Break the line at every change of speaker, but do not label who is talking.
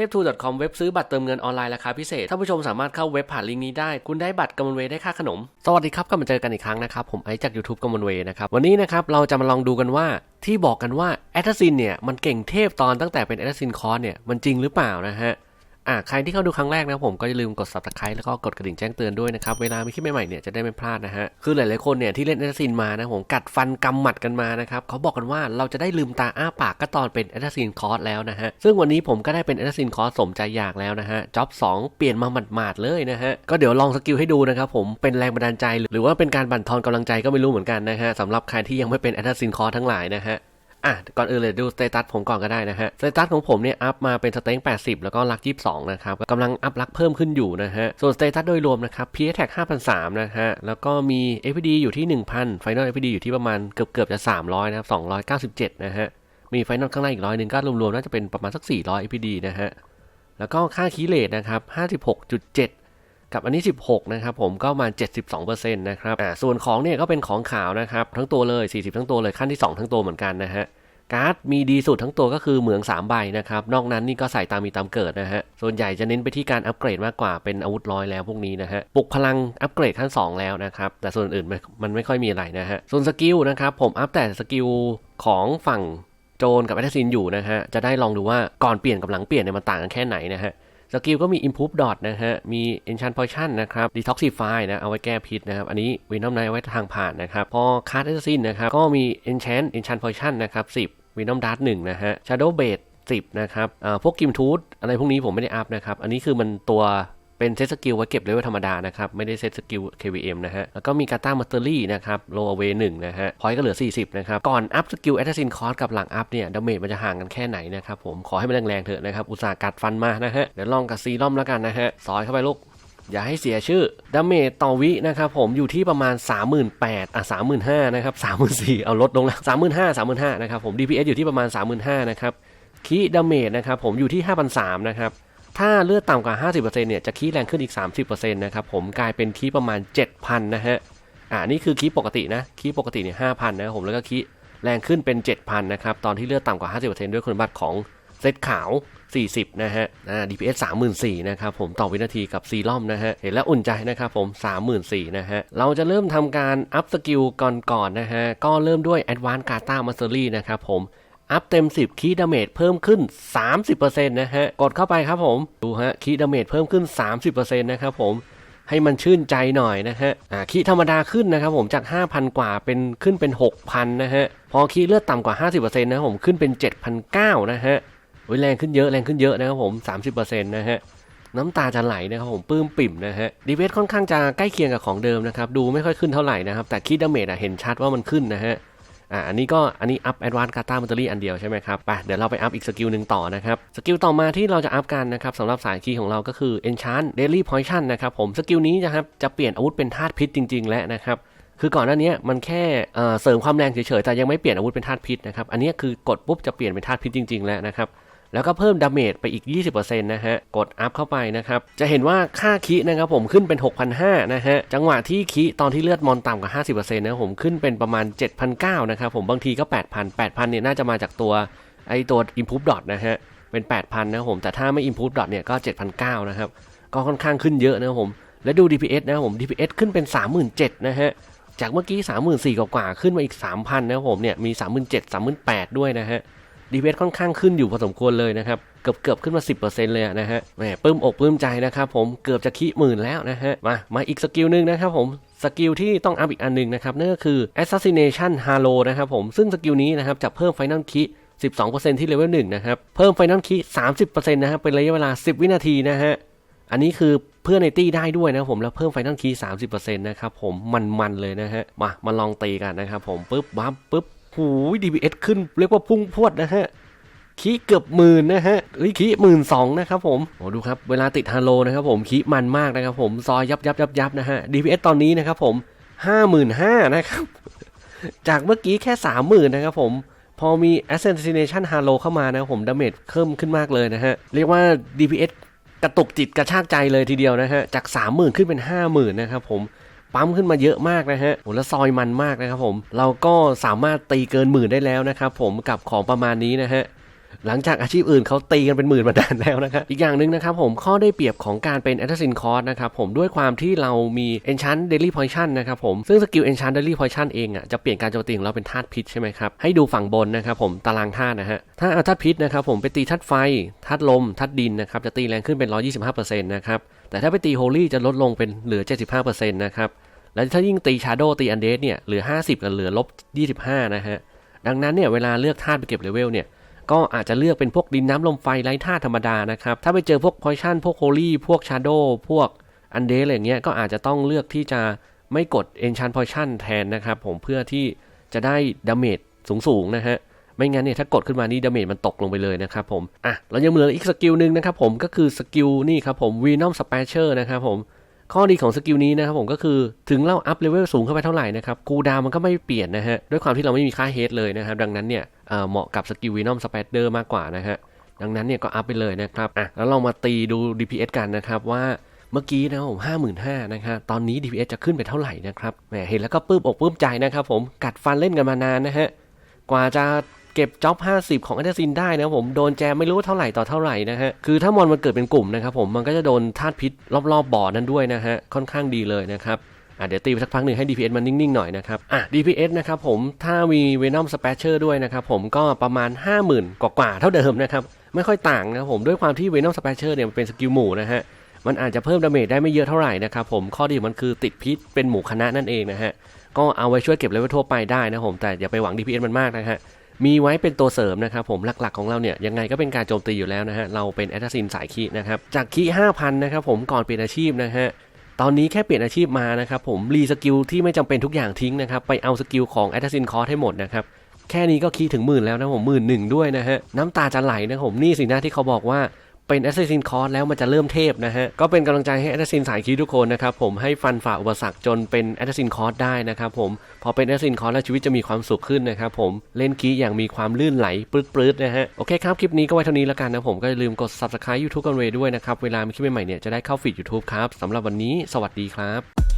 ทปทู .com เว็บซื้อบัตรเติมเงินออนไลน์ราคาพิเศษท่านผู้ชมสามารถเข้าเว็บผ่านลิงก์นี้ได้ คุณได้บัตรกำมลเวย์ได้ค่าขนม สวัสดีครับกลับมาเจอกันอีกครั้งนะครับ ผมไอซ์จาก YouTube กำมลเวย์นะครับ วันนี้นะครับเราจะมาลองดูกันว่าที่บอกกันว่าแอตซินเนี่ยมันเก่งเทพตอนตั้งแต่เป็นแอตซินคอร์สเนี่ยมันจริงหรือเปล่านะฮะ อ่าใครที่เข้าดูครั้งแรกนะผมก็อย่าลืมกด subscribe แล้วก็กดกระดิ่งแจ้งเตือนด้วยนะครับ เวลามีคลิปใหม่ๆเนี่ยจะได้ไม่พลาดนะฮะ คือหลายๆคนเนี่ยที่เล่นแอสซินมานะผมกัดฟันกำหมัดกันมานะครับเขาบอกกันว่าเราจะได้ลืมตาอ้าปากก็ตอนเป็นแอสซินคอร์สแล้วนะฮะ ซึ่งวันนี้ผมก็ได้เป็นแอสซินคอร์สสมใจอยากแล้วนะฮะจ็อบ2เปลี่ยนมาหมาดๆเลยนะฮะก็เดี๋ยวลองสกิลให้ดูนะครับผมเป็นแรงบันดาลใจ หรือว่าเป็นการบั่นทอนกำลังใจก็ไม่รู้เหมือนกันนะฮะสำหรับใครที่ยังไม่เป็นแอสซินคอร์สทั้งหลายนะฮะ อะก่อนอื่นเลยดูสเตตัสผมก่อนก็ได้นะฮะสเตตัสของผมเนี่ยอัพมาเป็นสเต็ง80 แล้วก็ลัก22นะครับกำลังอัพลักเพิ่มขึ้นอยู่นะฮะส่วนสเตตัสโดยรวมนะครับ p s t a g 5,003นะฮะแล้วก็มี FPD อยู่ที่ 1,000 Final FPD อยู่ที่ประมาณเกือบเกือบจะ 300 นะครับ 297 นะฮะมี Final ข้างในอีกร้อยหนึ่งก็รวมๆน่าจะเป็นประมาณสัก 400 FPD นะฮะแล้วก็ค่าคีเลทนะครับ 56.7 กับอันนี้ 16 นะครับผมก็มา 72%นะครับอ่าส่วนของเนี่ยก็เป็นของขาวนะครับ ทั้งตัวเลย 40 ทั้งตัวเลยขั้นที่ 2 ทั้งตัวเหมือนกันนะฮะการ์ดมีดีสุดทั้งตัวก็คือเหมือง 3 ใบนะครับ นอกนั้นนี่ก็ใส่ตามมีตามเกิดนะฮะ ส่วนใหญ่จะเน้นไปที่การอัปเกรดมากกว่าเป็นอาวุธร้อยแล้วพวกนี้นะฮะ ปลุกพลังอัปเกรดขั้น 2 แล้วนะครับ แต่ส่วนอื่นมันไม่ค่อยมีอะไรนะฮะ ส่วนสกิลนะครับผมอัพแต่สกิลของฝั่งโจนกับแอตซินอยู่นะฮะ จะได้ลองดูว่าก่อนเปลี่ยนกับหลังเปลี่ยนเนี่ยมันต่างกันแค่ไหนนะฮะ สกิลก็มี Improve Dot นะฮะ มี Enchant Potion นะครับ Detoxify นะ เอาไว้แก้พิษนะครับ อันนี้ Venom Knight ไว้ทางผ่านนะครับ พอ Card Assassin นะครับ ก็มี Enchant Enchant Potion นะครับ 10 Venom Dart 1นะฮะ Shadow Blade 10 นะครับพวกกิมทูธอะไรพวกนี้ผมไม่ได้อัพนะครับ อันนี้คือมันตัว เป็นเซตสกิลไว้เก็บเลเวลธรรมดานะครับ ไม่ได้เซตสกิล KVM นะฮะ แล้วก็มีกาตามาสเตอรี่นะครับโลเวหนึ่งนะฮะพอยก็เหลือ 40 นะครับ ก่อนอัพสกิลแอตซินคอร์สกับหลังอัพเนี่ยดาเมจมันจะห่างกันแค่ไหนนะครับผมขอให้มันแรงๆเถอะนะครับอุตส่าห์กัดฟันมานะฮะเดี๋ยวลองกับซีรอมแล้วกันนะฮะซอยเข้าไปลูกอย่าให้เสียชื่อดาเมจต่อวินะครับผมอยู่ที่ประมาณ 38,000อะ35,000นะครับ34,000เอาลดลงแล้ว35,000 35,000นะครับผม DPS อยู่ที่ประมาณ 35,000นะครับคีดาเมจนะครับผมอยู่ที่5,300นะครับ ถ้าเลือดต่ำกว่า 50%เนี่ยจะคีแรงขึ้นอีก 30%นะครับผมกลายเป็นคีประมาณ 7,000 นะฮะ อ่านี่คือคีปกตินะคีปกติเนี่ย5,000 นะครับผมแล้วก็คีแรงขึ้นเป็น 7,000 นะครับ ตอนที่เลือดต่ำกว่า 50%ด้วยคุณบัติของเซตขาว 40 นะฮะ อ่า DPS 34,000นะครับผมต่อวินาทีกับซีรอมนะฮะ เห็นแล้วอุ่นใจนะครับผม 34,000นะฮะ เราจะเริ่มทำการอัพสกิลก่อนๆนะฮะ ก็เริ่มด้วย Advanced Kata Mastery นะครับผม อัพเต็ม 10 คีดาเมจเพิ่มขึ้น 30%นะฮะ กดเข้าไปครับผม ดูฮะ คีดาเมจเพิ่มขึ้น 30%นะครับผม ให้มันชื่นใจหน่อยนะฮะ อ่า คีธรรมดาขึ้นนะครับผมจาก 5,000 กว่าเป็นขึ้นเป็น 6,000 นะฮะ พอคีเลือดต่ำกว่า 50%นะครับผมขึ้นเป็น 7,900 นะฮะโอ้ยแรงขึ้นเยอะแรงขึ้นเยอะนะครับผม 30%นะฮะน้ำตาจะไหลนะครับผมปลื้มปิ่มนะฮะดีเวสค่อนข้างจะใกล้เคียงกับของเดิมนะครับ ดูไม่ค่อยขึ้นเท่าไหร่นะครับ แต่คีดาเมจอะเห็นชัดว่ามันขึ้นนะฮะ อ่าอันนี้ก็อันนี้อัพแอดวานซ์กาตาบัตเตอรี่อันเดียวใช่ไหมครับไปเดี๋ยวเราไปอัพอีกสกิลหนึ่งต่อนะครับสกิลต่อมาที่เราจะอัพกันนะครับสำหรับสายคีย์ของเราก็คือ Enchant Daily Poison นะครับผมสกิลนี้นะครับจะเปลี่ยนอาวุธเป็นธาตุพิษจริง ๆ แล้วนะครับคือก่อนหน้านี้มันแค่เสริมความแรงเฉยๆแต่ยังไม่เปลี่ยนอาวุธเป็นธาตุพิษนะครับอันนี้คือกดปุ๊บจะเปลี่ยนเป็นธาตุพิษจริงๆแล้วนะครับ แล้วก็เพิ่มดาเมจไปอีก 20%นะฮะ กดอัพเข้าไปนะครับ จะเห็นว่าค่าคินะครับผมขึ้นเป็น 6,500นะฮะ จังหวะที่คิตอนที่เลือดมอนต่ำกว่า 50%นะผมขึ้นเป็นประมาณ 7,900นะครับผมบางทีก็ 8,000 8,000เนี่ยน่าจะมาจากตัวไอตัว Improve Dot นะฮะ เป็น 8,000นะผม แต่ถ้าไม่ Improve Dot เนี่ยก็ 7,900นะครับ ก็ค่อนข้างขึ้นเยอะนะผม แล้วดู DPS นะครับผม DPS ขึ้นเป็น 37,000นะฮะจากเมื่อกี้ 34,000กว่าขึ้นมาอีก 3,000 นะผมเนี่ยมี 37,000 38,000 ด้วยนะฮะ ดีเวสค่อนข้างขึ้นอยู่พอสมควรเลยนะครับ เกือบเกือบขึ้นมา 10%เลยนะฮะแหมปลื้มอกปลื้มใจนะครับผมเกือบจะขี้หมื่นแล้วนะฮะ มามาอีกสกิลหนึ่งนะครับผมสกิลที่ต้องอัพอีกอันหนึ่งนะครับนั่นก็คือ assassination halo นะครับผมซึ่งสกิลนี้นะครับจะเพิ่ม final key 12%ที่เลเวล1นะครับ เพิ่ม final key 30%นะครับเป็นระยะเวลา 10 วินาทีนะฮะ อันนี้คือเพื่อนในตี้ได้ด้วยนะผมแล้วเพิ่มไฟนอลคีย์30%นะครับผมมันๆเลยนะฮะ มามาลองตีกันนะครับผมปึ๊บบับปึ๊บ หูย DPS ขึ้นเรียกว่าพุ่งพรวดนะฮะคีเกือบหมื่นนะฮะเฮ้ยคีหมื่นสองนะครับผมโอ้ดูครับ เวลาติดฮาโลนะครับผมคีมันมากนะครับผมซอยยับยับยับยับนะฮะ DPS ตอนนี้นะครับผมห้าหมื่นห้านะครับ จากเมื่อกี้แค่สามหมื่นนะครับผม พอมี Assassination Halo เข้ามานะครับผมดาเมจเพิ่มขึ้นมากเลยนะฮะ เรียกว่า DPS กระตุกจิตกระชากใจเลยทีเดียวนะฮะ จาก 30,000 ขึ้นเป็น 50,000 นะครับผม ปั๊มขึ้นมาเยอะมากนะฮะโหแล้วซอยมันมากนะครับผม เราก็สามารถตีเกินหมื่นได้แล้วนะครับผมกับของประมาณนี้นะฮะ หลังจากอาชีพอื่นเขาตีกันเป็นหมื่นมานานแล้วนะครับอีกอย่างหนึ่งนะครับผมข้อได้เปรียบของการเป็น Assassin Cost นะครับผมด้วยความที่เรามี Enchant Daily potion นะครับผมซึ่งสกิล Enchant Daily potion เองอะจะเปลี่ยนการโจมตีของเราเป็นธาตุพิษใช่ไหมครับให้ดูฝั่งบนนะครับผมตารางธาตุนะฮะถ้าเอาธาตุพิษนะครับผมไปตีธาตุไฟธาตุลมธาตุดินนะครับจะตีแรงขึ้นเป็น 125%นะครับแต่ถ้าไปตี Holy จะลดลงเป็นเหลือ 75%นะครับแล้วถ้ายิ่งตี Shadow ตี Undead เนี่ยเหลือ 50 กับเหลือลบ25นะฮะดังนั้นเนี่ยเวลาเลือกธาตุไปเก็บเลเวลเนี่ย ก็อาจจะเลือกเป็นพวกดินน้ำลมไฟไร้ธาตุธรรมดานะครับ ถ้าไปเจอพวกพอยชั่นพวกโฮลี่พวกชาโดพวกอันเดอะไรเงี้ยก็อาจจะต้องเลือกที่จะไม่กดเอนชันพอยชั่นแทนนะครับผมเพื่อที่จะได้ดาเมจสูงๆนะฮะไม่งั้นเนี่ยถ้ากดขึ้นมานี่ดาเมจมันตกลงไปเลยนะครับผมอะเรายังเหลืออีกสกิลหนึ่งนะครับผมก็คือสกิลนี่ครับผมวีนอมสเปเชอร์นะครับผม ข้อดีของสกิลนี้นะครับผมก็คือถึงเราอัพเลเวลสูงเข้าไปเท่าไหร่นะครับคูดาวมันก็ไม่เปลี่ยนนะฮะด้วยความที่เราไม่มีค่าเฮดเลยนะครับดังนั้นเนี่ยเเหมาะกับสกิลวีนอมสเปเดอร์มากกว่านะฮะดังนั้นเนี่ยก็อัพไปเลยนะครับอะแล้วเรามาตีดู DPS กันนะครับว่าเมื่อกี้นะครับผมห้าหมื่นห้านะครับตอนนี้ DPS จะขึ้นไปเท่าไหร่นะครับแหมเห็นแล้วก็ปื้มอกปื้มใจนะครับผมกัดฟันเล่นกันมานานนะฮะกว่าจะ เก็บจ็อบ 50 ของแอตซินได้นะผมโดนแจมไม่รู้เท่าไหร่ต่อเท่าไหร่นะฮะคือถ้ามอนมันเกิดเป็นกลุ่มนะครับผมมันก็จะโดนธาตุพิษรอบๆบ่อนั้นด้วยนะฮะค่อนข้างดีเลยนะครับอะเดี๋ยวตีไปสักพักหนึ่งให้ DPS มันนิ่ง ๆ หน่อยนะครับ อะ DPS นะครับผม ถ้ามี Venom Spatcher ด้วยนะครับผมก็ประมาณ 50,000 กว่าๆเท่าเดิมนะครับ ไม่ค่อยต่างนะครับผม ด้วยความที่ Venom Spatcher เนี่ยมันเป็นสกิลหมู่นะฮะ มันอาจจะเพิ่มดาเมจได้ไม่เยอะเท่าไหร่นะครับผม ข้อดีมันคือติดพิษเป็นหมู่คณะนั่นเองนะฮะ ก็เอาไว้ช่วยเก็บเลเวลทั่วไปได้นะผม แต่อย่าไปหวัง DPS มันมากนะฮะ มีไว้เป็นตัวเสริมนะครับผมหลักๆของเราเนี่ยยังไงก็เป็นการโจมตีอยู่แล้วนะฮะเราเป็นแอตซินสายคีนะครับจากคี5,000นะครับผมก่อนเปลี่ยนอาชีพนะฮะตอนนี้แค่เปลี่ยนอาชีพมานะครับผมรีสกิลที่ไม่จำเป็นทุกอย่างทิ้งนะครับไปเอาสกิลของแอ s ซินคอร์ให้หมดนะครับแค่นี้ก็คีถึงหมื่นแล้วนะผมหมื่นหนึ่งด้วยนะฮะน้ำตาจะไหลนะผมนี่สินะที่เขาบอกว่า เป็น Assassin c o r s แล้วมันจะเริ่มเทพนะฮะ ก็เป็นกำลังใจให้ Assassin สายคีย์ทุกคนนะครับผมให้ฟันฝ่าอุปสรรคจนเป็น Assassin c o r s ได้นะครับผม พอเป็น Assassin c o r s แล้วชีวิตจะมีความสุขขึ้นนะครับผมเล่นคีย์อย่างมีความลื่นไหลปลื้ดๆนะฮะ โอเคครับ คลิปนี้ก็ไว้เท่านี้แล้วกันนะผมก็อย่าลืมกด subscribe YouTube กันเวด้วยนะครับ เวลามีคลิปใหม่ๆเนี่ยจะได้เข้าฟีด YouTube ครับสำหรับวันนี้ สวัสดีครับ